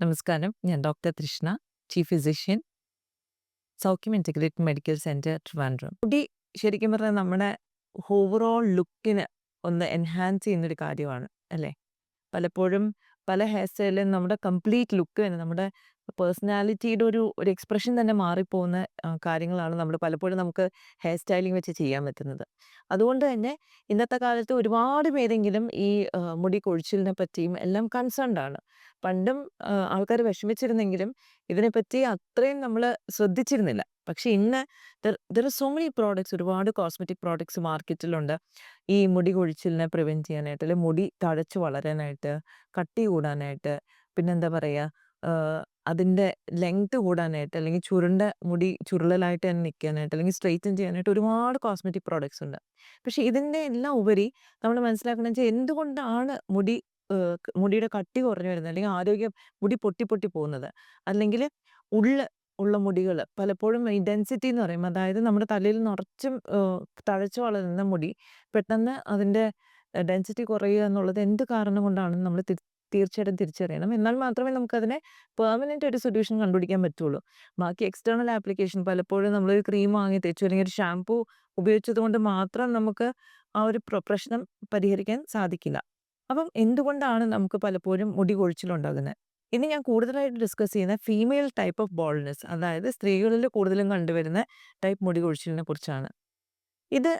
നമസ്കാരം. ഞാൻ doctor Trishna, chief physician, Saukhyam integrate medical centre Trivandrum. മുടി ശരിക്കും പറഞ്ഞാൽ നമ്മുടെ ഓവറോൾ ലുക്കിന് ഒന്ന് എൻഹാൻസ് ചെയ്യുന്നൊരു കാര്യമാണ് അല്ലേ? പലപ്പോഴും പല ഹെയർ സ്റ്റൈലിലും നമ്മുടെ കംപ്ലീറ്റ് ലുക്ക് തന്നെ നമ്മുടെ പേഴ്സണാലിറ്റിയുടെ ഒരു ഒരു എക്സ്പ്രഷൻ തന്നെ മാറിപ്പോകുന്ന കാര്യങ്ങളാണ് നമ്മൾ പലപ്പോഴും നമുക്ക് ഹെയർ സ്റ്റൈലിംഗ് വെച്ച് ചെയ്യാൻ പറ്റുന്നത്. അതുകൊണ്ട് തന്നെ ഇന്നത്തെ കാലത്ത് ഒരുപാട് പേരെങ്കിലും ഈ മുടി കൊഴിച്ചിലിനെ പറ്റിയും എല്ലാം കൺസേൺഡ് ആണ്. പണ്ടും ആൾക്കാർ വിഷമിച്ചിരുന്നെങ്കിലും ഇതിനെപ്പറ്റി അത്രയും നമ്മൾ ശ്രദ്ധിച്ചിരുന്നില്ല. പക്ഷെ ഇന്ന് there there are so many products ഒരുപാട് കോസ്മെറ്റിക് പ്രോഡക്ട്സ് മാർക്കറ്റിലുണ്ട്. ഈ മുടി കൊഴിച്ചിലിനെ പ്രിവെന്റ് ചെയ്യാനായിട്ട്, അല്ലെങ്കിൽ മുടി തഴച്ചു വളരാനായിട്ട്, കട്ടി കൂടാനായിട്ട്, പിന്നെന്താ പറയാ ആഹ്, അതിന്റെ ലെങ്ത് കൂടാനായിട്ട്, അല്ലെങ്കിൽ ചുരുണ്ട മുടി ചുരുളലായിട്ട് തന്നെ നിൽക്കാനായിട്ട് അല്ലെങ്കിൽ സ്ട്രെയിറ്റൻ ചെയ്യാനായിട്ട് ഒരുപാട് കോസ്മെറ്റിക് പ്രോഡക്ട്സ് ഉണ്ട്. പക്ഷെ ഇതിന്റെ എല്ലാം ഉപരി നമ്മൾ മനസ്സിലാക്കണം വെച്ചാൽ എന്തുകൊണ്ടാണ് മുടി മുടിയുടെ കട്ടി കുറഞ്ഞു വരുന്നത്, അല്ലെങ്കിൽ ആരോഗ്യം മുടി പൊട്ടി പൊട്ടി പോകുന്നത്, അല്ലെങ്കിൽ ഉള്ള ഉള്ള മുടികൾ പലപ്പോഴും ഈ ഡെൻസിറ്റി എന്ന് പറയും. അതായത് നമ്മുടെ തലയിൽ നിറച്ചും തഴച്ചു വളരുന്ന മുടി പെട്ടെന്ന് അതിന്റെ ഡെൻസിറ്റി കുറയുക എന്നുള്ളത് എന്ത് കാരണം കൊണ്ടാണെന്ന് നമ്മൾ തീർച്ചയായിട്ടും തിരിച്ചറിയണം. എന്നാൽ മാത്രമേ നമുക്കതിനെ പെർമനന്റ് ഒരു സൊല്യൂഷൻ കണ്ടുപിടിക്കാൻ പറ്റുള്ളൂ. ബാക്കി എക്സ്റ്റേണൽ ആപ്ലിക്കേഷൻ പലപ്പോഴും നമ്മളൊരു ക്രീം വാങ്ങി തേച്ചു, അല്ലെങ്കിൽ ഒരു ഷാംപൂ ഉപയോഗിച്ചത് കൊണ്ട് മാത്രം നമുക്ക് ആ ഒരു പ്ര പ്രശ്നം പരിഹരിക്കാൻ സാധിക്കില്ല. അപ്പം എന്തുകൊണ്ടാണ് നമുക്ക് പലപ്പോഴും മുടി കൊഴിച്ചിലുണ്ടാകുന്നത്? ഇനി ഞാൻ കൂടുതലായിട്ട് ഡിസ്കസ് ചെയ്യുന്ന ഫീമെയിൽ ടൈപ്പ് ഓഫ് ബാൾഡ്‌നെസ് അതായത് സ്ത്രീകളിൽ കൂടുതലും കണ്ടുവരുന്ന ടൈപ്പ് മുടി കൊഴിച്ചിലിനെ കുറിച്ചാണ്. ഇത്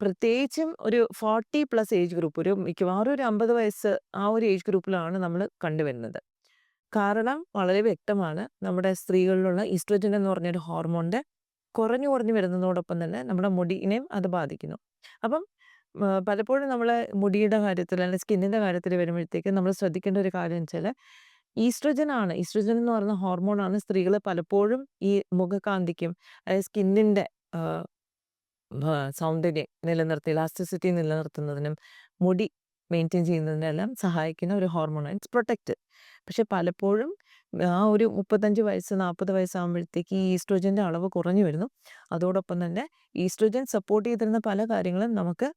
പ്രത്യേകിച്ചും ഒരു 40 പ്ലസ് ഏജ് ഗ്രൂപ്പ് ഒരു മിക്കവാറും ഒരു 50 വയസ്സ് ആ ഒരു ഏജ് ഗ്രൂപ്പിലാണ് നമ്മൾ കണ്ടുവരുന്നത്. കാരണം വളരെ വ്യക്തമാണ്. നമ്മുടെ സ്ത്രീകളിലുള്ള ഈസ്ട്രജൻ എന്ന് പറഞ്ഞൊരു ഹോർമോണിന്റെ കുറഞ്ഞു കുറഞ്ഞു വരുന്നതോടൊപ്പം തന്നെ നമ്മുടെ മുടിയിനെയും അത് ബാധിക്കുന്നു. അപ്പം പലപ്പോഴും നമ്മൾ മുടിയുടെ കാര്യത്തിൽ അല്ലെങ്കിൽ സ്കിന്നിന്റെ കാര്യത്തിൽ വരുമ്പോഴത്തേക്ക് നമ്മൾ ശ്രദ്ധിക്കേണ്ട ഒരു കാര്യം വെച്ചാൽ ഈസ്ട്രജൻ ആണ് ഈസ്ട്രജൻ എന്ന് പറയുന്ന ഹോർമോണാണ് സ്ത്രീകളെ പലപ്പോഴും ഈ മുഖകാന്തിക്കും അതായത് സ്കിന്നിന്റെ സൗന്ദര്യം നിലനിർത്തി ഇലാസ്റ്റിസിറ്റി നിലനിർത്തുന്നതിനും മുടി മെയിന്റെയിൻ ചെയ്യുന്നതിനെല്ലാം സഹായിക്കുന്ന ഒരു ഹോർമോണാണ്. ഇറ്റ്സ് പ്രൊട്ടക്റ്റ് പക്ഷെ പലപ്പോഴും ആ ഒരു 35 വയസ്സ് 40 വയസ്സാകുമ്പോഴത്തേക്ക് ഈ ഈസ്ട്രോജന്റെ അളവ് കുറഞ്ഞു വരുന്നു. അതോടൊപ്പം തന്നെ ഈസ്ട്രോജൻ സപ്പോർട്ട് ചെയ്തിരുന്ന പല കാര്യങ്ങളും നമുക്ക്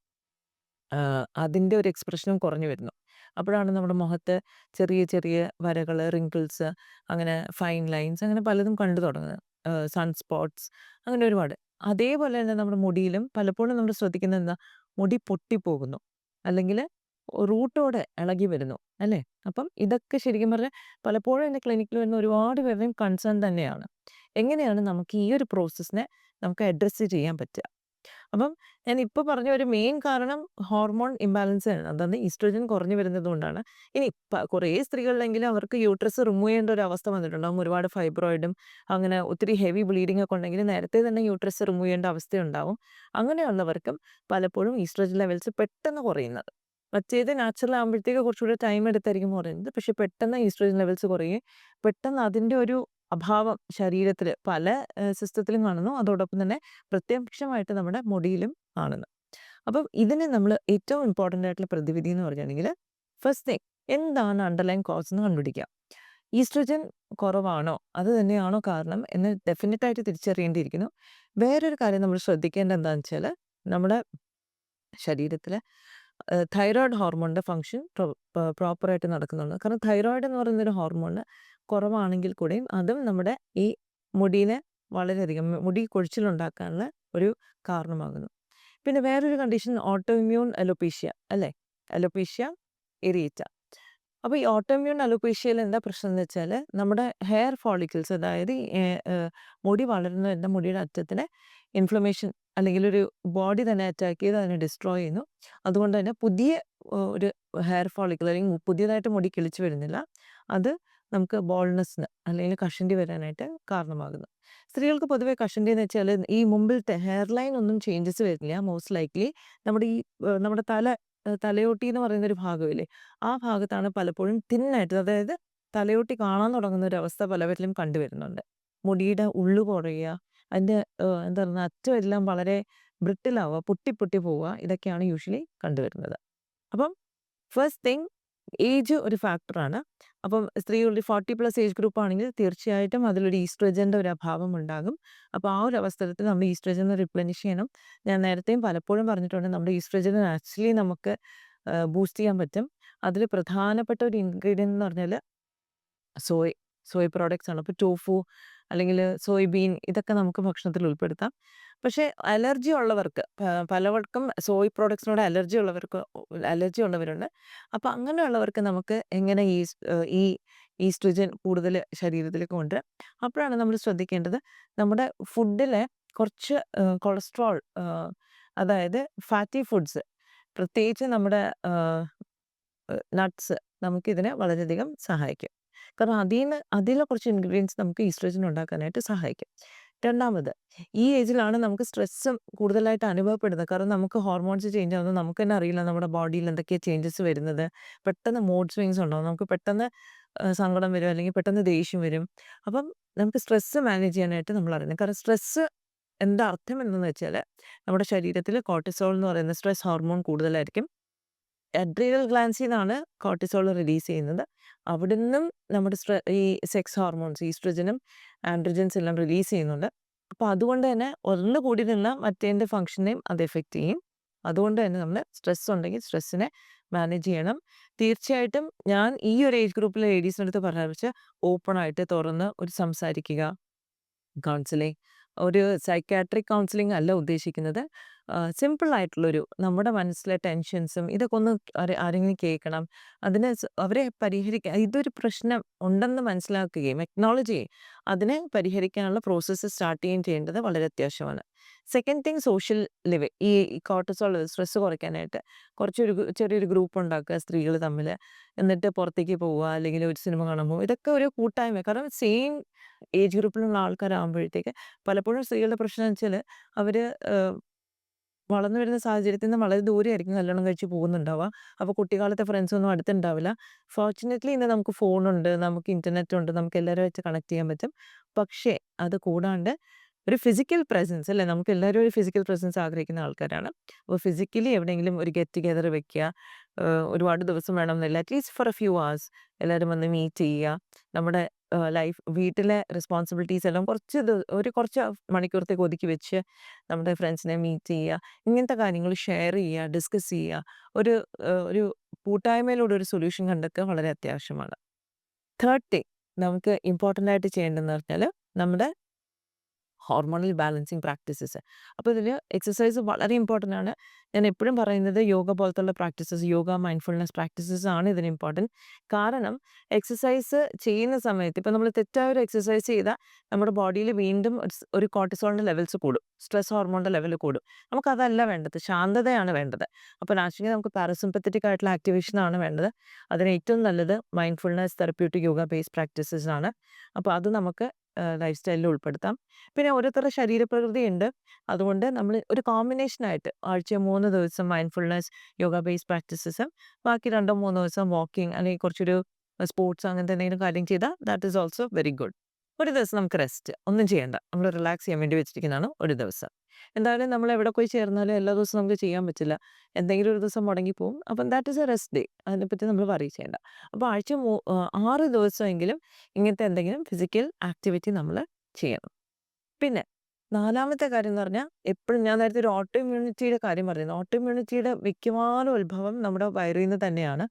അതിന്റെ ഒരു എക്സ്പ്രഷനും കുറഞ്ഞു വരുന്നു. അപ്പോഴാണ് നമ്മുടെ മുഖത്ത് ചെറിയ ചെറിയ വരകൾ റിങ്കിൾസ്, അങ്ങനെ ഫൈൻ ലൈൻസ് അങ്ങനെ പലതും കണ്ടു തുടങ്ങുന്നത്. സൺസ്പോട്ട്സ് സൺ സ്പോട്ട്സ് അങ്ങനെ ഒരുപാട്. അതേപോലെ തന്നെ നമ്മുടെ മുടിയിലും പലപ്പോഴും നമ്മൾ ശ്രദ്ധിക്കുന്നത് എന്താ മുടി പൊട്ടിപ്പോകുന്നു. അല്ലെങ്കിൽ റൂട്ടോടെ ഇളകി വരുന്നു. അല്ലേ? അപ്പം ഇതൊക്കെ ശരിക്കും പറഞ്ഞാൽ പലപ്പോഴും എന്റെ ക്ലിനിക്കിൽ വരുന്ന ഒരുപാട് പേരുടെയും കൺസേൺ തന്നെയാണ്. എങ്ങനെയാണ് നമുക്ക് ഈ ഒരു പ്രോസസ്സിനെ നമുക്ക് അഡ്രസ്സ് ചെയ്യാൻ പറ്റുക? അപ്പം ഞാൻ ഇപ്പോൾ പറഞ്ഞ ഒരു മെയിൻ കാരണം ഹോർമോൺ ഇംബാലൻസ് ആണ്. അതായത് ഈസ്ട്രോജൻ കുറഞ്ഞു വരുന്നത് കൊണ്ടാണ്. ഇനി കുറേ സ്ത്രീകളിലെങ്കിലും അവർക്ക് യൂട്രസ് റിമൂവ് ചെയ്യേണ്ട ഒരു അവസ്ഥ വന്നിട്ടുണ്ടാകും. ഒരുപാട് ഫൈബ്രോയിഡും അങ്ങനെ ഒത്തിരി ഹെവി ബ്ലീഡിംഗ് ഒക്കെ ഉണ്ടെങ്കിൽ നേരത്തെ തന്നെ യൂട്രസ് റിമൂവ് ചെയ്യേണ്ട അവസ്ഥയുണ്ടാവും. അങ്ങനെയുള്ളവർക്കും പലപ്പോഴും ഈസ്ട്രോജൻ ലെവൽസ് പെട്ടെന്ന് കുറയുന്നത്. മറ്റേത് നാച്ചുറൽ ആകുമ്പോഴത്തേക്ക് കുറച്ചുകൂടി ടൈം എടുത്തായിരിക്കും കുറയുന്നത്. പക്ഷെ പെട്ടെന്ന് ഈസ്ട്രോജൻ ലെവൽസ് കുറയുകയും പെട്ടെന്ന് അതിന്റെ ഒരു അഭാവം ശരീരത്തിൽ പല സിസ്റ്റത്തിലും കാണുന്നു. അതോടൊപ്പം തന്നെ പ്രത്യക്ഷമായിട്ട് നമ്മുടെ മുടിയിലും കാണുന്നു. അപ്പം ഇതിന് നമ്മൾ ഏറ്റവും ഇമ്പോർട്ടന്റ് ആയിട്ടുള്ള പ്രതിവിധി എന്ന് പറയുകയാണെങ്കിൽ ഫസ്റ്റ് തിങ് എന്താണ് അണ്ടർലൈൻ കോസ് എന്ന് കണ്ടുപിടിക്കുക. ഈസ്ട്രജൻ കുറവാണോ? അത് തന്നെയാണോ കാരണം എന്ന് ഡെഫിനറ്റായിട്ട് തിരിച്ചറിയേണ്ടിയിരിക്കുന്നു. വേറൊരു കാര്യം നമ്മൾ ശ്രദ്ധിക്കേണ്ടത് എന്താണെന്ന് വെച്ചാൽ നമ്മുടെ ശരീരത്തിൽ ഏഹ്, തൈറോയ്ഡ് ഹോർമോണിന്റെ ഫങ്ഷൻ പ്രോപ്പറായിട്ട് നടക്കുന്നുണ്ട്. കാരണം തൈറോയ്ഡ് എന്ന് പറയുന്നൊരു ഹോർമോണ് കുറവാണെങ്കിൽ കൂടെയും അതും നമ്മുടെ ഈ മുടീനെ വളരെയധികം മുടി കൊഴിച്ചിലുണ്ടാക്കാനുള്ള ഒരു കാരണമാകുന്നു. പിന്നെ വേറൊരു കണ്ടീഷൻ ഓട്ടോ ഇമ്മ്യൂൺ അലോപീഷ്യ അല്ലേ? Alopecia areata. അപ്പൊ ഈ ഓട്ടോ ഇമ്മ്യൂൺ അലോപേഷ്യയിൽ എന്താ പ്രശ്നം എന്ന് വെച്ചാൽ നമ്മുടെ ഹെയർ ഫോളിക്കിൾസ് അതായത് മുടി വളരുന്ന വരുന്ന മുടിയുടെ അറ്റത്തിനെ ഇൻഫ്ലമേഷൻ അല്ലെങ്കിൽ ഒരു ബോഡി തന്നെ അറ്റാക്ക് ചെയ്ത് അതിനെ ഡിസ്ട്രോയ് ചെയ്യുന്നു. അതുകൊണ്ട് തന്നെ പുതിയ ഒരു ഹെയർ ഫോളിക്കിൾ അല്ലെങ്കിൽ പുതിയതായിട്ട് മുടി കിളിച്ച് വരുന്നില്ല. അത് നമുക്ക് ബോൾനെസ്സിന് അല്ലെങ്കിൽ കഷണ്ടി വരാനായിട്ട് കാരണമാകുന്നു. സ്ത്രീകൾക്ക് പൊതുവെ കഷണ്ടി എന്ന് വെച്ചാൽ ഈ മുമ്പിലത്തെ ഹെയർ ലൈൻ ഒന്നും ചേഞ്ചസ് വരുന്നില്ല മോസ്റ്റ് ലൈക്ക്ലി നമ്മുടെ ഈ നമ്മുടെ തല തലയോട്ടി എന്ന് പറയുന്ന ഒരു ഭാഗമില്ലേ? ആ ഭാഗത്താണ് പലപ്പോഴും തിന്നായിട്ട് അതായത് തലയോട്ടി കാണാൻ തുടങ്ങുന്ന ഒരു അവസ്ഥ പലവരിലും കണ്ടുവരുന്നുണ്ട്. മുടിയുടെ ഉള്ളു കുറയുക, അതിന്റെ ഏഹ്, എന്താ പറയുക അറ്റമെല്ലാം വളരെ ബ്രിട്ടിലാവുക പൊട്ടി പൊട്ടി പോവുക ഇതൊക്കെയാണ് യൂഷ്വലി കണ്ടുവരുന്നത്. അപ്പം ഫസ്റ്റ് തിങ് ഏജ് ഒരു ഫാക്ടറാണ്. അപ്പം സ്ത്രീകളുടെ 40 പ്ലസ് ഏജ് ഗ്രൂപ്പ് ആണെങ്കിൽ തീർച്ചയായിട്ടും അതിലൊരു ഈസ്ട്രജന്റെ ഒരു അഭാവം ഉണ്ടാകും. അപ്പോൾ ആ ഒരു അവസരത്തിൽ നമ്മൾ ഈസ്ട്രജൻ റിപ്ലനിഷ് ചെയ്യണം. ഞാൻ നേരത്തെയും പലപ്പോഴും പറഞ്ഞിട്ടുണ്ട് നമ്മുടെ ഈസ്ട്രജൻ ആക്ച്വലി നമുക്ക് ബൂസ്റ്റ് ചെയ്യാൻ പറ്റും. അതിൽ പ്രധാനപ്പെട്ട ഒരു ഇൻഗ്രീഡിയന്റ് എന്ന് പറഞ്ഞാൽ സോയ് സോയ് പ്രോഡക്റ്റ്സ് ആണ്. അപ്പോൾ ടോഫു അല്ലെങ്കിൽ സോയാബീൻ ഇതൊക്കെ നമുക്ക് ഭക്ഷണത്തിൽ ഉൾപ്പെടുത്താം. പക്ഷേ അലർജി ഉള്ളവർക്ക് പലവർക്കും സോയ് പ്രോഡക്ട്സിനോട് അലർജി ഉള്ളവർക്ക് അലർജി ഉള്ളവരുണ്ട്. അപ്പോൾ അങ്ങനെയുള്ളവർക്ക് നമുക്ക് എങ്ങനെ ഈ ഈ ഈസ്ട്രജൻ കൂടുതൽ ശരീരത്തിലേക്ക് കൊണ്ട് അപ്പോഴാണ് നമ്മൾ ശ്രദ്ധിക്കേണ്ടത് നമ്മുടെ ഫുഡിലെ കുറച്ച് കൊളസ്ട്രോൾ അതായത് ഫാറ്റി ഫുഡ്സ് പ്രത്യേകിച്ച് നമ്മുടെ നട്ട്സ് നമുക്കിതിനെ വളരെയധികം സഹായിക്കും. കാരണം അതിൽ നിന്ന് അതിലെ കുറച്ച് ഇൻഗ്രീഡിയൻസ് നമുക്ക് ഈസ്ട്രജൻ ഉണ്ടാക്കാനായിട്ട് സഹായിക്കും. രണ്ടാമത് ഈ ഏജിലാണ് നമുക്ക് സ്ട്രെസ്സും കൂടുതലായിട്ട് അനുഭവപ്പെടുന്നത്. കാരണം നമുക്ക് ഹോർമോൺസ് ചേഞ്ച് ആവുന്നത് നമുക്ക് തന്നെ അറിയില്ല നമ്മുടെ ബോഡിയിൽ എന്തൊക്കെയാണ് ചേഞ്ചസ് വരുന്നത്. പെട്ടെന്ന് മൂഡ് സ്വിങ്സ് ഉണ്ടാവും. നമുക്ക് പെട്ടെന്ന് സങ്കടം വരും അല്ലെങ്കിൽ പെട്ടെന്ന് ദേഷ്യം വരും. അപ്പം നമുക്ക് സ്ട്രെസ്സ് മാനേജ് ചെയ്യാനായിട്ട് നമ്മൾ അറിയുന്നത് കാരണം സ്ട്രെസ്സ് എന്താ അർത്ഥം എന്തെന്ന് വെച്ചാൽ നമ്മുടെ ശരീരത്തിൽ കോർട്ടിസോൾ എന്ന് പറയുന്ന സ്ട്രെസ് ഹോർമോൺ കൂടുതലായിരിക്കും. അഡ്രീനൽ ഗ്ലാൻസിൽ നിന്നാണ് കോർട്ടിസോൾ റിലീസ് ചെയ്യുന്നത്. അവിടെ നിന്നും നമ്മുടെ ഈ സെക്സ് ഹോർമോൺസ് ഈസ്ട്രജനും ആൻഡ്രജൻസ് എല്ലാം റിലീസ് ചെയ്യുന്നുണ്ട്. അപ്പോൾ അതുകൊണ്ട് തന്നെ ഒന്ന് കൂടി നിന്ന് മറ്റേന്റെ ഫംഗ്ഷനെയും അത് എഫക്റ്റ് ചെയ്യും. അതുകൊണ്ട് തന്നെ നമ്മൾ സ്ട്രെസ് ഉണ്ടെങ്കിൽ സ്ട്രെസ്സിനെ മാനേജ് ചെയ്യണം. തീർച്ചയായിട്ടും ഞാൻ ഈ ഒരു ഏജ് ഗ്രൂപ്പിലെ ലേഡീസിനടുത്ത് അടുത്ത് പറയാന്ന് വെച്ചാൽ ഓപ്പൺ ആയിട്ട് തുറന്ന് ഒരു സംസാരിക്കുക. കൗൺസിലിംഗ് ഒരു സൈക്കാട്രിക് കൗൺസിലിംഗ് അല്ല ഉദ്ദേശിക്കുന്നത്. സിമ്പിളായിട്ടുള്ളൊരു നമ്മുടെ മനസ്സിലെ ടെൻഷൻസും ഇതൊക്കെ ഒന്ന് ആരെങ്കിലും കേൾക്കണം. അതിന് അവരെ പരിഹരിക്കാൻ ഇതൊരു പ്രശ്നം ഉണ്ടെന്ന് മനസ്സിലാക്കുകയും ടെക്നോളജി അതിനെ പരിഹരിക്കാനുള്ള പ്രോസസ്സ് സ്റ്റാർട്ട് ചെയ്യുകയും ചെയ്യേണ്ടത് വളരെ അത്യാവശ്യമാണ്. സെക്കൻഡ് തിങ് സോഷ്യൽ ലിവ് ഈ കോർട്ടസോൾ സ്ട്രെസ് കുറയ്ക്കാനായിട്ട് കുറച്ചൊരു ചെറിയൊരു ഗ്രൂപ്പ് ഉണ്ടാക്കുക സ്ത്രീകൾ തമ്മിൽ. എന്നിട്ട് പുറത്തേക്ക് പോവുക അല്ലെങ്കിൽ ഒരു സിനിമ കാണാൻ പോവുക. ഇതൊക്കെ ഒരു കൂട്ടായ്മ കാരണം സെയിം ഏജ് ഗ്രൂപ്പിലുള്ള ആൾക്കാരാകുമ്പോഴത്തേക്ക് പലപ്പോഴും സ്ത്രീകളുടെ പ്രശ്നം വെച്ചാൽ ഏഹ് വളർന്നു വരുന്ന സാഹചര്യത്തിൽ നിന്ന് വളരെ ദൂരെയായിരിക്കും കല്യാണം കഴിച്ച് പോകുന്നുണ്ടാവുക. അപ്പോൾ കുട്ടിക്കാലത്തെ ഫ്രണ്ട്സ് ഒന്നും അടുത്തുണ്ടാവില്ല. ഫോർച്യുനേറ്റ്ലി ഇന്ന് നമുക്ക് ഫോണുണ്ട്, നമുക്ക് ഇന്റർനെറ്റ് ഉണ്ട്, നമുക്ക് എല്ലാവരുമായിട്ട് കണക്ട് ചെയ്യാൻ പറ്റും. പക്ഷേ അത് കൂടാണ്ട് ഒരു ഫിസിക്കൽ പ്രസൻസ് അല്ലേ നമുക്ക് എല്ലാവരും ഒരു ഫിസിക്കൽ പ്രസൻസ് ആഗ്രഹിക്കുന്ന ആൾക്കാരാണ്. അപ്പോൾ ഫിസിക്കലി എവിടെയെങ്കിലും ഒരു ഗെറ്റ് ടുഗെദർ വെക്കുക. ഒരുപാട് ദിവസം വേണമെന്നില്ല. At least for a few hours എല്ലാവരും വന്ന് മീറ്റ് ചെയ്യുക. നമ്മുടെ ലൈഫ് വീട്ടിലെ റെസ്പോൺസിബിലിറ്റീസ് എല്ലാം കുറച്ച് ഒരു കുറച്ച് മണിക്കൂറത്തേക്ക് ഒതുക്കി വെച്ച് നമ്മുടെ ഫ്രണ്ട്സിനെ മീറ്റ് ചെയ്യുക. ഇങ്ങനത്തെ കാര്യങ്ങൾ ഷെയർ ചെയ്യുക, ഡിസ്കസ് ചെയ്യുക. ഒരു ഒരു കൂട്ടായ്മയിലൂടെ ഒരു സൊല്യൂഷൻ കണ്ടെത്തുക വളരെ അത്യാവശ്യമാണ്. തേർഡ് തിങ് നമുക്ക് ഇമ്പോർട്ടന്റ് ആയിട്ട് ചെയ്യേണ്ടതെന്ന് പറഞ്ഞാൽ നമ്മുടെ ഹോർമോണൽ ബാലൻസിങ് പ്രാക്ടീസസ്. അപ്പോൾ ഇതിൽ എക്സസൈസ് വളരെ ഇമ്പോർട്ടന്റ് ആണ്. ഞാൻ എപ്പോഴും പറയുന്നത് യോഗ പോലത്തുള്ള പ്രാക്ടീസസ് യോഗ, മൈൻഡ്ഫുൾനെസ് പ്രാക്ടീസസ് ആണ് ഇതിന് ഇമ്പോർട്ടന്റ് കാരണം എക്സസൈസ് ചെയ്യുന്ന സമയത്ത് ഇപ്പോൾ നമ്മൾ തെറ്റായ ഒരു എക്സസൈസ് ചെയ്താൽ നമ്മുടെ ബോഡിയിൽ വീണ്ടും ഒരു കോർട്ടിസോളിന്റെ ലെവൽസ് കൂടും. സ്ട്രെസ് ഹോർമോണിന്റെ ലെവൽ കൂടും. നമുക്കതല്ല വേണ്ടത്. ശാന്തതയാണ് വേണ്ടത്. അപ്പോൾ നാച്ചുറലി നമുക്ക് പാരസിമ്പത്തറ്റിക് ആയിട്ടുള്ള ആക്ടിവേഷൻ ആണ് വേണ്ടത്. അതിന് ഏറ്റവും നല്ലത് mindfulness therapeutic yoga based practices ആണ്. അപ്പോൾ അത് നമുക്ക് ലൈഫ് സ്റ്റൈലിൽ ഉൾപ്പെടുത്താം. പിന്നെ ഓരോരുത്തരുടെ ശരീരപ്രകൃതി ഉണ്ട് അതുകൊണ്ട് നമ്മൾ ഒരു കോമ്പിനേഷനായിട്ട് ആഴ്ച മൂന്ന് 3 ദിവസം മൈൻഡ്ഫുൾനെസ് യോഗ ബേസ് പ്രാക്ടീസസും ബാക്കി 2, 3 ദിവസം വാക്കിംഗ് അല്ലെങ്കിൽ കുറച്ചൊരു സ്പോർട്സ് അങ്ങനത്തെ എന്തെങ്കിലും കാര്യം ചെയ്താൽ that is also very good. ഒരു ദിവസം നമുക്ക് റെസ്റ്റ്. ഒന്നും ചെയ്യണ്ട. നമ്മൾ റിലാക്സ് ചെയ്യാൻ വേണ്ടി വെച്ചിരിക്കുന്നതാണ് ഒരു ദിവസം. എന്തായാലും നമ്മൾ എവിടെ പോയി ചേർന്നാലും എല്ലാ ദിവസവും നമുക്ക് ചെയ്യാൻ പറ്റില്ല. എന്തെങ്കിലും ഒരു ദിവസം മുടങ്ങിപ്പോവും. അപ്പം that is a rest day. അതിനെപ്പറ്റി നമ്മൾ വറി ചെയ്യേണ്ട അപ്പോൾ ആഴ്ച മൂ ആറ് 6 ദിവസമെങ്കിലും ഇങ്ങനത്തെ എന്തെങ്കിലും ഫിസിക്കൽ ആക്ടിവിറ്റി നമ്മൾ ചെയ്യണം. പിന്നെ നാലാമത്തെ കാര്യം എന്ന് പറഞ്ഞാൽ എപ്പോഴും ഞാൻ നേരത്തെ ഒരു ഓട്ടോ ഇമ്മ്യൂണിറ്റിയുടെ കാര്യം പറഞ്ഞിരുന്നു. ഓട്ടോ ഇമ്മ്യൂണിറ്റിയുടെ മിക്കവാറും ഉത്ഭവം നമ്മുടെ വയറിൽ നിന്ന് തന്നെയാണ്.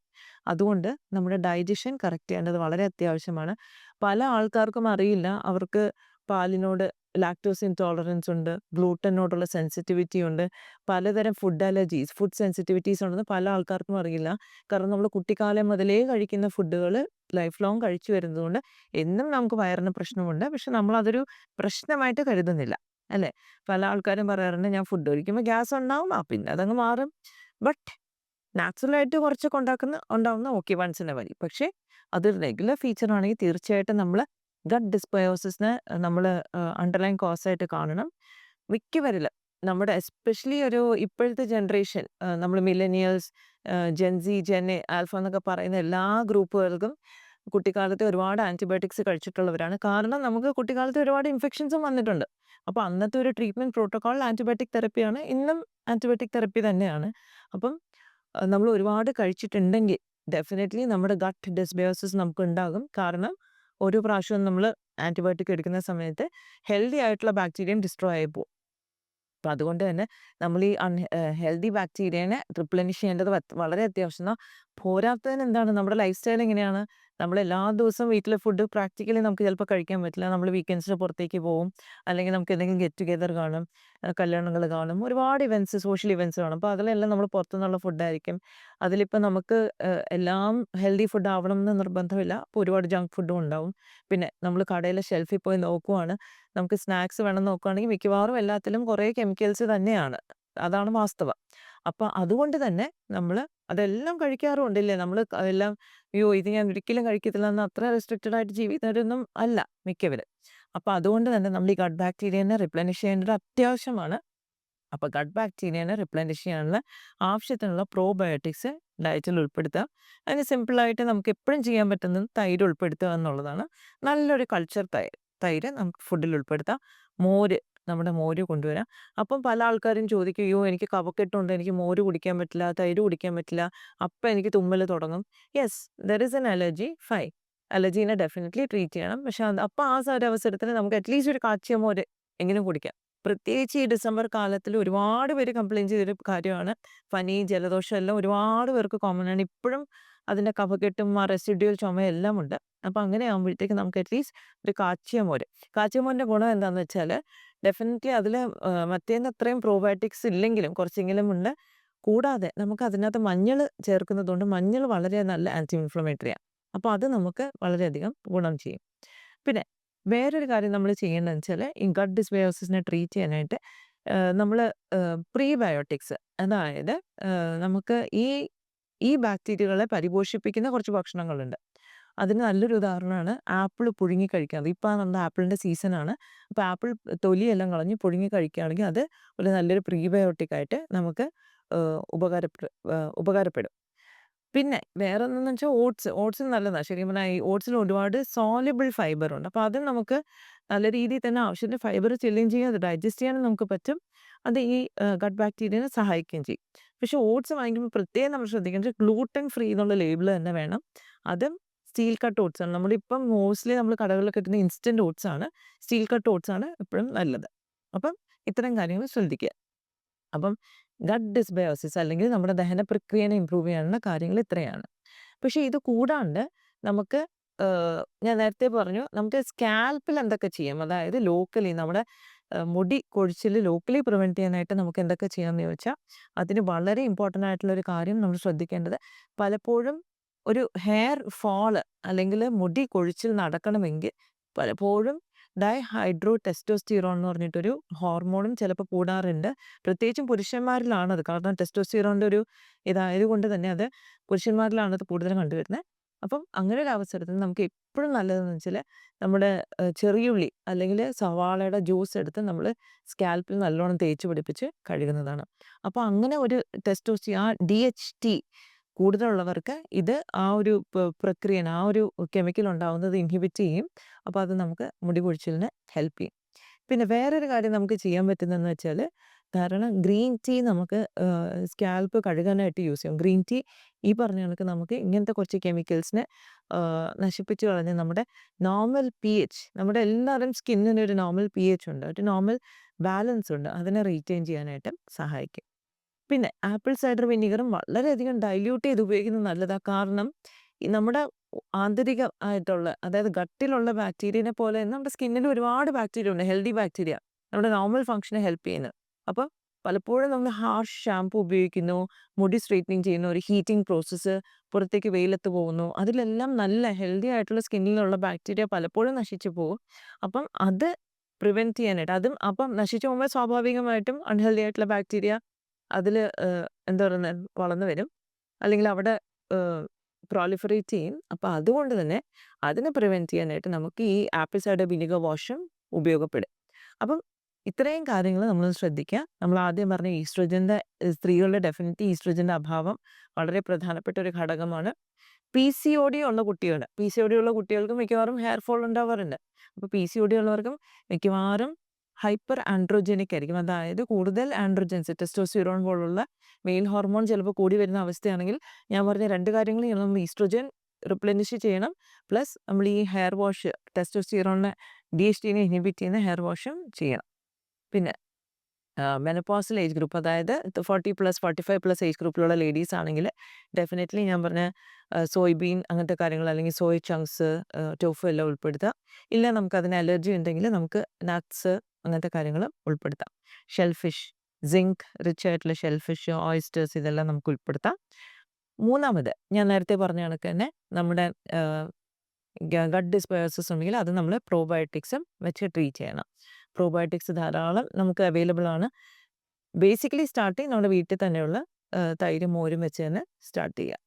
അതുകൊണ്ട് നമ്മുടെ ഡൈജഷൻ കറക്റ്റ് ചെയ്യേണ്ടത് വളരെ അത്യാവശ്യമാണ്. പല ആൾക്കാർക്കും അറിയില്ല. അവർക്ക് പാലിനോട് ലാക്ടോസ് ഇൻടോളറൻസ് ഉണ്ട്. ഗ്ലൂട്ടനോടുള്ള സെൻസിറ്റിവിറ്റി ഉണ്ട്. പലതരം ഫുഡ് അലർജീസ്, ഫുഡ് സെൻസിറ്റിവിറ്റീസ് ഉണ്ടെന്ന് പല ആൾക്കാർക്കും അറിയില്ല. കാരണം നമ്മൾ കുട്ടിക്കാലം മുതലേ കഴിക്കുന്ന ഫുഡുകൾ ലൈഫ് ലോങ് കഴിച്ചു വരുന്നതുകൊണ്ട് എന്നും നമുക്ക് വയറിന് പ്രശ്നമുണ്ട്. പക്ഷെ നമ്മളതൊരു പ്രശ്നമായിട്ട് കരുതുന്നില്ല. അല്ലേ? പല ആൾക്കാരും പറയാറുണ്ട് ഞാൻ ഫുഡ് കഴിക്കുമ്പോൾ ഗ്യാസ് ഉണ്ടാവും. ആ പിന്നെ അതങ്ങ് മാറും. ബട്ട് നാച്ചുറലായിട്ട് കുറച്ചൊക്കെ ഉണ്ടാക്കുന്ന ഉണ്ടാവുന്ന okay once in a while. പക്ഷേ അതൊരു റെഗുലർ ഫീച്ചർ ആണെങ്കിൽ തീർച്ചയായിട്ടും നമ്മൾ ഗട്ട് ഡിസ്ബയോസിസിനെ നമ്മൾ അണ്ടർലൈൻ കോസ് ആയിട്ട് കാണണം. മിക്കവരിൽ നമ്മുടെ എസ്പെഷ്യലി ഒരു ഇപ്പോഴത്തെ ജനറേഷൻ നമ്മൾ മില്ലനിയൽസ്, ജെൻസി, ജെൻ ആൽഫ എന്നൊക്കെ പറയുന്ന എല്ലാ ഗ്രൂപ്പുകൾക്കും കുട്ടിക്കാലത്ത് ഒരുപാട് ആന്റിബയോട്ടിക്സ് കഴിച്ചിട്ടുള്ളവരാണ്. കാരണം നമുക്ക് കുട്ടിക്കാലത്ത് ഒരുപാട് ഇൻഫെക്ഷൻസും വന്നിട്ടുണ്ട്. അപ്പോൾ അന്നത്തെ ഒരു ട്രീറ്റ്മെന്റ് പ്രോട്ടോകോൾ ആന്റിബയോട്ടിക് തെറപ്പിയാണ്. ഇന്നും ആന്റിബയോട്ടിക് തെറപ്പി തന്നെയാണ്. അപ്പം നമ്മൾ ഒരുപാട് കഴിച്ചിട്ടുണ്ടെങ്കിൽ ഡെഫിനറ്റ്ലി നമ്മുടെ ഗട്ട് ഡിസ്ബയോസിസ് നമുക്ക് ഉണ്ടാകും. കാരണം ഓരോ പ്രാവശ്യം നമ്മൾ ആന്റിബയോട്ടിക് എടുക്കുന്ന സമയത്ത് ഹെൽത്തി ആയിട്ടുള്ള ബാക്ടീരിയയും ഡിസ്ട്രോയ് ആയി പോകും. അപ്പോൾ അതുകൊണ്ട് തന്നെ നമ്മൾ ഈ അൺ ഹെൽത്തി ബാക്ടീരിയനെ റിപ്ലനിഷ് ചെയ്യേണ്ടത് വളരെ അത്യാവശ്യമാണ്. പോരാത്തതിന് എന്താണ് നമ്മുടെ ലൈഫ് സ്റ്റൈൽ എങ്ങനെയാണ്? നമ്മൾ എല്ലാ ദിവസവും വീട്ടിലെ ഫുഡ് പ്രാക്ടിക്കലി നമുക്ക് ചിലപ്പോൾ കഴിക്കാൻ പറ്റില്ല. നമ്മൾ വീക്കെൻഡ്സിന് പുറത്തേക്ക് പോകും. അല്ലെങ്കിൽ നമുക്ക് എന്തെങ്കിലും ഗെറ്റ് ടുഗെദർ കാണും. കല്യാണങ്ങൾ കാണും. ഒരുപാട് ഇവന്റ്സ് സോഷ്യൽ ഇവന്റ്സ് കാണും. അപ്പോൾ അതിലെല്ലാം നമ്മൾ പുറത്തുനിന്നുള്ള ഫുഡായിരിക്കും അതിലിപ്പോൾ നമുക്ക് എല്ലാം ഹെൽത്തി ഫുഡ് ആവണം എന്ന് നിർബന്ധമില്ല. അപ്പോൾ ഒരുപാട് ജങ്ക് ഫുഡും ഉണ്ടാവും. പിന്നെ നമ്മൾ കടയിലെ ഷെൽഫിൽ പോയി നോക്കുവാണ്. നമുക്ക് സ്നാക്സ് വേണം നോക്കുകയാണെങ്കിൽ മിക്കവാറും എല്ലാത്തിലും കുറേ കെമിക്കൽസ് തന്നെയാണ്. അതാണ് വാസ്തവം. അപ്പോൾ അതുകൊണ്ട് തന്നെ നമ്മൾ അതെല്ലാം കഴിക്കാറുണ്ടല്ലേ? നമ്മൾ എല്ലാം അയ്യോ ഇത് ഞാൻ ഒരിക്കലും കഴിക്കത്തില്ല എന്ന് അത്ര റെസ്ട്രിക്റ്റഡ് ആയിട്ട് ജീവിക്കുന്നവരൊന്നും അല്ല മിക്കവർ അപ്പോൾ അതുകൊണ്ട് തന്നെ നമ്മൾ ഈ ഗട്ട് ബാക്ടീരിയനെ റിപ്ലനിഷ് ചെയ്യേണ്ടത് അത്യാവശ്യമാണ്. അപ്പോൾ ഗട്ട് ബാക്ടീരിയനെ റിപ്ലനിഷ് ചെയ്യാനുള്ള ആവശ്യത്തിനുള്ള പ്രോബയോട്ടിക്സ് ഡയറ്റിൽ ഉൾപ്പെടുത്തുക. അതിന് സിമ്പിളായിട്ട് നമുക്ക് എപ്പോഴും ചെയ്യാൻ പറ്റുന്നത് തൈര് ഉൾപ്പെടുത്തുക എന്നുള്ളതാണ്. നല്ലൊരു കൾച്ചർ തൈര് തൈര് നമുക്ക് ഫുഡിൽ ഉൾപ്പെടുത്താം. മോര് നമ്മുടെ മോര് കൊണ്ടുവരാം. അപ്പം പല ആൾക്കാരും ചോദിക്കും അയ്യോ എനിക്ക് കഫക്കെട്ടുണ്ട് എനിക്ക് മോര് കുടിക്കാൻ പറ്റില്ല തൈര് കുടിക്കാൻ പറ്റില്ല അപ്പം എനിക്ക് തുമ്മൽ തുടങ്ങും. Yes there is an allergy phi അലർജീനെ ഡെഫിനറ്റ്ലി ട്രീറ്റ് ചെയ്യണം. പക്ഷെ അപ്പം ആ ഒരു അവസരത്തിന് നമുക്ക് അറ്റ്ലീസ്റ്റ് ഒരു കാച്ചിയ മോര് എങ്കിലും കുടിക്കാം. പ്രത്യേകിച്ച് ഈ ഡിസംബർ കാലത്തിൽ ഒരുപാട് പേര് കംപ്ലയിന്റ് ചെയ്തൊരു കാര്യമാണ് പനി ജലദോഷം എല്ലാം ഒരുപാട് പേർക്ക് കോമൺ ആണ്. ഇപ്പോഴും അതിന്റെ കഫക്കെട്ടും ആ റെസിഡ്യൂൽ ചുമയെല്ലാം ഉണ്ട്. അപ്പോൾ അങ്ങനെ ആകുമ്പോഴത്തേക്ക് നമുക്ക് അറ്റ്ലീസ്റ്റ് ഒരു കാച്ചിയ മോര് കാച്ചിയ മോരിന്റെ ഗുണം എന്താണെന്ന് വെച്ചാൽ ഡെഫിനറ്റ്ലി അതിൽ മറ്റേന്ന് അത്രയും പ്രോബയോട്ടിക്സ് ഇല്ലെങ്കിലും കുറച്ചെങ്കിലും ഉണ്ട്. കൂടാതെ നമുക്ക് അതിനകത്ത് മഞ്ഞൾ ചേർക്കുന്നതുകൊണ്ട് മഞ്ഞൾ വളരെ നല്ല ആന്റി ഇൻഫ്ലമേറ്ററിയാണ് അപ്പോൾ അത് നമുക്ക് വളരെയധികം ഗുണം ചെയ്യും. പിന്നെ വേറൊരു കാര്യം നമ്മൾ ചെയ്യേണ്ടതെന്ന് വെച്ചാൽ ഈ ഗട്ട് ഡിസ്ബയോസിസിനെ ട്രീറ്റ് ചെയ്യാനായിട്ട് നമ്മൾ പ്രീബയോട്ടിക്സ് അതായത് നമുക്ക് ഈ ഈ ബാക്ടീരിയകളെ പരിപോഷിപ്പിക്കുന്ന കുറച്ച് ഭക്ഷണങ്ങളുണ്ട്. അതിന് നല്ലൊരു ഉദാഹരണമാണ് ആപ്പിൾ പുഴുങ്ങി കഴിക്കുന്നത് ഇപ്പം നമ്മുടെ ആപ്പിളിന്റെ സീസണാണ്. അപ്പോൾ ആപ്പിൾ തൊലിയെല്ലാം കളഞ്ഞ് പുഴുങ്ങി കഴിക്കുകയാണെങ്കിൽ അത് ഒരു നല്ലൊരു പ്രീബയോട്ടിക് ആയിട്ട് നമുക്ക് ഉപകാരപ്പെടും ഉപകാരപ്പെടും. പിന്നെ വേറെ ഒന്നെന്ന് വെച്ചാൽ ഓട്സ്. ഓട്സ് നല്ലതാണ്. ശരിക്കും പറഞ്ഞാൽ ഈ ഓട്സിൽ ഒരുപാട് സോലബിൾ ഫൈബർ ഉണ്ട് അപ്പോൾ അതും നമുക്ക് നല്ല രീതിയിൽ തന്നെ ആവശ്യത്തിന് ഫൈബർ ചെല്ലുകയും ചെയ്യും അത് ഡൈജസ്റ്റ് ചെയ്യാനും നമുക്ക് പറ്റും. അത് ഈ ഗട്ട് ബാക്ടീരിയനെ സഹായിക്കുകയും ചെയ്യും. പക്ഷേ ഓട്സ് വാങ്ങിക്കുമ്പോൾ പ്രത്യേകം നമ്മൾ ശ്രദ്ധിക്കേണ്ടത് ഗ്ലൂട്ടൻ ഫ്രീ എന്നുള്ള ലേബിൾ തന്നെ വേണം. അതും സ്റ്റീൽ കട്ട് ഓട്സ് ആണ്. നമ്മളിപ്പം മോസ്റ്റ്ലി നമ്മൾ കടകളിൽ കിട്ടുന്ന ഇൻസ്റ്റന്റ് ഓട്സ് ആണ്. സ്റ്റീൽ കട്ട് ഓട്സ് ആണ് എപ്പോഴും നല്ലത്. അപ്പം ഇത്തരം കാര്യങ്ങൾ ശ്രദ്ധിക്കുക. അപ്പം ഗട്ട് ഡിസ്ബയോസിസ് അല്ലെങ്കിൽ നമ്മുടെ ദഹന പ്രക്രിയനെ ഇമ്പ്രൂവ് ചെയ്യാനുള്ള കാര്യങ്ങൾ ഇത്രയാണ്. പക്ഷേ ഇത് കൂടാണ്ട് നമുക്ക് ഞാൻ നേരത്തെ പറഞ്ഞു നമുക്ക് സ്കാൽപ്പിൽ എന്തൊക്കെ ചെയ്യാം? അതായത് ലോക്കലി നമ്മുടെ മുടി കൊഴിച്ചിൽ ലോക്കലി പ്രിവെന്റ് ചെയ്യാനായിട്ട് നമുക്ക് എന്തൊക്കെ ചെയ്യാമെന്ന് ചോദിച്ചാൽ അതിന് വളരെ ഇമ്പോർട്ടന്റ് ആയിട്ടുള്ള ഒരു കാര്യം നമ്മൾ ശ്രദ്ധിക്കേണ്ടത് പലപ്പോഴും ഒരു ഹെയർ ഫാൾ അല്ലെങ്കിൽ മുടി കൊഴിച്ചിൽ നടക്കണമെങ്കിൽ പലപ്പോഴും ഡൈ ഹൈഡ്രോ ടെസ്റ്റോസ്റ്റിറോൺ എന്ന് പറഞ്ഞിട്ടൊരു ഹോർമോണും ചിലപ്പോൾ കൂടാറുണ്ട്. പ്രത്യേകിച്ചും പുരുഷന്മാരിലാണത് കാരണം ടെസ്റ്റോസ്റ്റീറോണിന്റെ ഒരു ഇതായത് കൊണ്ട് തന്നെ അത് പുരുഷന്മാരിലാണത് കൂടുതലും കണ്ടുവരുന്നത്. അപ്പം അങ്ങനെ ഒരു അവസരത്തിൽ നമുക്ക് എപ്പോഴും നല്ലതെന്ന് വെച്ചാൽ നമ്മുടെ ചെറിയുള്ളി അല്ലെങ്കിൽ സവാളയുടെ ജ്യൂസ് എടുത്ത് നമ്മൾ സ്കാൽപ്പിൽ നല്ലോണം തേച്ച് പിടിപ്പിച്ച് കഴുകുന്നതാണ്. അപ്പോൾ അങ്ങനെ ഒരു ടെസ്റ്റോസ്റ്റി ആ ഡി എച്ച് ടി കൂടുതലുള്ളവർക്ക് ഇത് ആ ഒരു പ്രക്രിയ ആ ഒരു കെമിക്കൽ ഉണ്ടാവുന്നത് ഇൻഹിബിറ്റ് ചെയ്യും. അപ്പോൾ അത് നമുക്ക് മുടി കുഴിച്ചിലിന് ഹെൽപ്പ് ചെയ്യും. പിന്നെ വേറൊരു കാര്യം നമുക്ക് ചെയ്യാൻ പറ്റുന്നതെന്ന് വെച്ചാൽ കാരണം ഗ്രീൻ ടീ നമുക്ക് സ്കാൽപ്പ് കഴുകാനായിട്ട് യൂസ് ചെയ്യും. ഗ്രീൻ ടീ ഈ പറഞ്ഞ കണക്ക് നമുക്ക് ഇങ്ങനത്തെ കുറച്ച് കെമിക്കൽസിനെ നശിപ്പിച്ച് കളഞ്ഞ് നമ്മുടെ നോർമൽ പി എച്ച് നമ്മുടെ എല്ലാവരും സ്കിന്നിന് ഒരു നോർമൽ പി എച്ച് ഉണ്ട്. ഒരു നോർമൽ ബാലൻസ് ഉണ്ട്. അതിനെ റീറ്റെയിൻ ചെയ്യാനായിട്ട് സഹായിക്കും. പിന്നെ ആപ്പിൾ സൈഡർ വിനീഗറും വളരെയധികം ഡൈല്യൂട്ട് ചെയ്ത് ഉപയോഗിക്കുന്നത് നല്ലതാണ് കാരണം നമ്മുടെ ആന്തരിക ആയിട്ടുള്ള അതായത് ഗട്ടിലുള്ള ബാക്ടീരിയനെ പോലെ തന്നെ നമ്മുടെ സ്കിന്നിൽ ഒരുപാട് ബാക്ടീരിയ ഉണ്ട്. Healthy bacteria. നമ്മുടെ നോർമൽ ഫങ്ഷനെ ഹെൽപ്പ് ചെയ്യുന്നത്. അപ്പോൾ പലപ്പോഴും നമ്മൾ ഹാർഷ് ഷാംപൂ ഉപയോഗിക്കുന്നു മുടി സ്ട്രെയിറ്റനിങ് ചെയ്യുന്നു ഒരു ഹീറ്റിംഗ് പ്രോസസ്സ് പുറത്തേക്ക് വെയിലത്ത് പോകുന്നു. അതിലെല്ലാം നല്ല ഹെൽത്തി ആയിട്ടുള്ള സ്കിന്നിലുള്ള ബാക്ടീരിയ പലപ്പോഴും നശിച്ചു പോകും. അപ്പം അത് പ്രിവെന്റ് ചെയ്യാനായിട്ട് അതും അപ്പം നശിച്ചു പോകുമ്പോൾ സ്വാഭാവികമായിട്ടും അൺഹെൽത്തി ആയിട്ടുള്ള ബാക്ടീരിയ അതിൽ എന്താ പറയുന്നത് വളർന്നു വരും. അല്ലെങ്കിൽ അവിടെ പ്രോലിഫറേറ്റ് ചെയ്യും. അപ്പോൾ അതുകൊണ്ട് തന്നെ അതിനെ പ്രിവെന്റ് ചെയ്യാനായിട്ട് നമുക്ക് ഈ ആപ്പിൾ സൈഡർ വിനിഗർ വാഷും ഉപയോഗപ്പെടും. അപ്പം ഇത്രയും കാര്യങ്ങൾ നമ്മൾ ശ്രദ്ധിക്കുക. നമ്മൾ ആദ്യം പറഞ്ഞ ഈസ്ട്രോജന്റെ സ്ത്രീകളുടെ ഡെഫിനറ്റ് ഈസ്ട്രോജന്റെ അഭാവം വളരെ പ്രധാനപ്പെട്ട ഒരു ഘടകമാണ്. പി സി ഒ ഡി ഉള്ള കുട്ടികൾ പി സി ഒ ഡി ഉള്ള കുട്ടികൾക്കും മിക്കവാറും ഹെയർ ഫോൾ ഉണ്ടാവാറുണ്ട്. അപ്പോൾ പി സി ഒ ഡി ഉള്ളവർക്കും മിക്കവാറും ഹൈപ്പർ ആൻഡ്രോജനിക് ആയിരിക്കും. അതായത് കൂടുതൽ ആൻഡ്രോജൻസ് ടെസ്റ്റോസിറോൺ പോലുള്ള മെയിൽ ഹോർമോൺ ചിലപ്പോൾ കൂടി വരുന്ന അവസ്ഥയാണെങ്കിൽ ഞാൻ പറഞ്ഞ രണ്ട് കാര്യങ്ങൾ നമ്മൾ ഈസ്ട്രോജൻ റിപ്ലനിഷ് ചെയ്യണം. പ്ലസ് നമ്മൾ ഈ ഹെയർ വാഷ് ടെസ്റ്റോസ്റ്റിറോണിനെ ഡി എച്ച് ടിനെ ഇനിബിറ്റ് ചെയ്യുന്ന ഹെയർ വാഷും ചെയ്യണം. പിന്നെ മെനപ്പോസൽ ഏജ് ഗ്രൂപ്പ് അതായത് 40 പ്ലസ് 45 പ്ലസ് ഏജ് ഗ്രൂപ്പിലുള്ള ലേഡീസ് ആണെങ്കിൽ ഡെഫിനറ്റ്ലി ഞാൻ പറഞ്ഞ സോയ്ബീൻ അങ്ങനത്തെ കാര്യങ്ങൾ അല്ലെങ്കിൽ സോയ് ചങ്ക്സ് ടോഫു എല്ലാം ഉൾപ്പെടുത്താം. ഇല്ല നമുക്ക് അതിന് അലർജി ഉണ്ടെങ്കിൽ നമുക്ക് നട്ട്സ് അങ്ങനത്തെ കാര്യങ്ങൾ ഉൾപ്പെടുത്താം. ഷെൽഫിഷ് സിങ്ക് റിച്ച് ആയിട്ടുള്ള ഷെൽഫിഷ് ഓയിസ്റ്റേഴ്സ് ഇതെല്ലാം നമുക്ക് ഉൾപ്പെടുത്താം. മൂന്നാമത് ഞാൻ നേരത്തെ പറഞ്ഞ കണക്ക് തന്നെ നമ്മുടെ ഗട്ട് ഡിസ്ബയോസിസ് ഉണ്ടെങ്കിൽ അത് നമ്മൾ പ്രോബയോട്ടിക്സും വെച്ച് ട്രീറ്റ് ചെയ്യണം. പ്രോബയോട്ടിക്സ് ധാരാളം നമുക്ക് അവൈലബിൾ ആണ്. ബേസിക്കലി സ്റ്റാർട്ട് ചെയ്യും നമ്മുടെ വീട്ടിൽ തന്നെയുള്ള തൈരും മോരും വെച്ച് തന്നെ സ്റ്റാർട്ട് ചെയ്യുക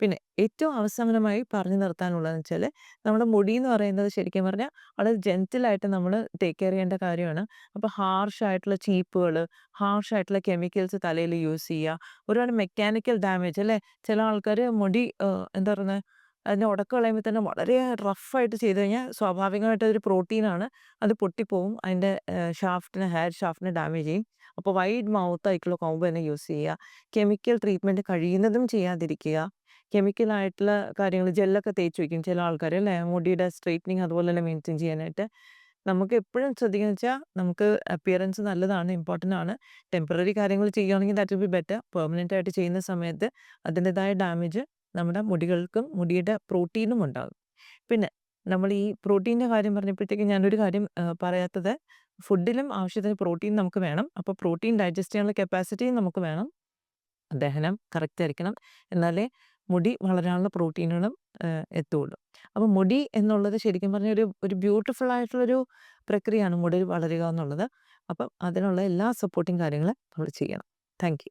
പിന്നെ ഏറ്റവും അവസാനമായി പറഞ്ഞു നിർത്താനുള്ളതെന്ന് വെച്ചാൽ നമ്മുടെ മുടി എന്ന് പറയുന്നത് ശരിക്കും പറഞ്ഞാൽ വളരെ ജെന്റിലായിട്ട് നമ്മൾ ടേക്ക് കെയർ ചെയ്യേണ്ട കാര്യമാണ്. അപ്പോൾ ഹാർഷ് ആയിട്ടുള്ള ചീപ്പുകൾ ഹാർഷ് ആയിട്ടുള്ള കെമിക്കൽസ് തലയിൽ യൂസ് ചെയ്യുക. ഒരുപാട് മെക്കാനിക്കൽ ഡാമേജ് അല്ലേ? ചില ആൾക്കാർ മുടി എന്താ പറയുന്നത് അതിന്റെ ഉടക്ക് കളയുമ്പോൾ തന്നെ വളരെ റഫായിട്ട് ചെയ്ത് കഴിഞ്ഞാൽ സ്വാഭാവികമായിട്ട് അതൊരു പ്രോട്ടീനാണ് അത് പൊട്ടിപ്പോവും. അതിന്റെ ഷാഫ്റ്റിന് ഹെയർ ഷാഫ്റ്റിന് ഡാമേജ് ചെയ്യും. അപ്പോൾ വൈഡ് മൗത്ത് ആയിട്ടുള്ള കോമ്പ് തന്നെ യൂസ് ചെയ്യുക. കെമിക്കൽ ട്രീറ്റ്മെന്റ് കഴിയുന്നതും ചെയ്യാതിരിക്കുക. കെമിക്കലായിട്ടുള്ള കാര്യങ്ങൾ ജെല്ലൊക്കെ തേച്ച് വയ്ക്കും ചില ആൾക്കാർ അല്ലേ? മുടിയുടെ സ്ട്രെയിറ്റനിങ് അതുപോലെ തന്നെ മെയിന്റെയിൻ ചെയ്യാനായിട്ട്. നമുക്ക് എപ്പോഴും ശ്രദ്ധിക്കുക വെച്ചാൽ നമുക്ക് അപ്പിയറൻസ് നല്ലതാണ് ഇമ്പോർട്ടന്റ് ആണ്. ടെമ്പററി കാര്യങ്ങൾ ചെയ്യുകയാണെങ്കിൽ that will be better permanent ആയിട്ട് ചെയ്യുന്ന സമയത്ത് അതിന്റെതായ ഡാമേജ് നമ്മുടെ മുടികൾക്കും മുടിയുടെ പ്രോട്ടീനും ഉണ്ടാകും. പിന്നെ നമ്മൾ ഈ പ്രോട്ടീന്റെ കാര്യം പറഞ്ഞപ്പോഴത്തേക്ക് ഞാനൊരു കാര്യം പറയാത്തത്. ഫുഡിലും ആവശ്യത്തിന് പ്രോട്ടീൻ നമുക്ക് വേണം. അപ്പോൾ പ്രോട്ടീൻ ഡൈജസ്റ്റ് ചെയ്യാനുള്ള കപ്പാസിറ്റിയും നമുക്ക് വേണം. ദഹനം കറക്റ്റ് ആയിരിക്കണം. എന്നാലേ മുടി വളരാനുള്ള പ്രോട്ടീനുകളും എത്തുള്ളൂ അപ്പോൾ മുടി എന്നുള്ളത് ശരിക്കും പറഞ്ഞാൽ ഒരു ഒരു ബ്യൂട്ടിഫുൾ ആയിട്ടുള്ളൊരു പ്രക്രിയയാണ് മുടി വളരുക എന്നുള്ളത്. അപ്പം അതിനുള്ള എല്ലാ സപ്പോർട്ടിങ് കാര്യങ്ങളും നമ്മൾ ചെയ്യണം. താങ്ക്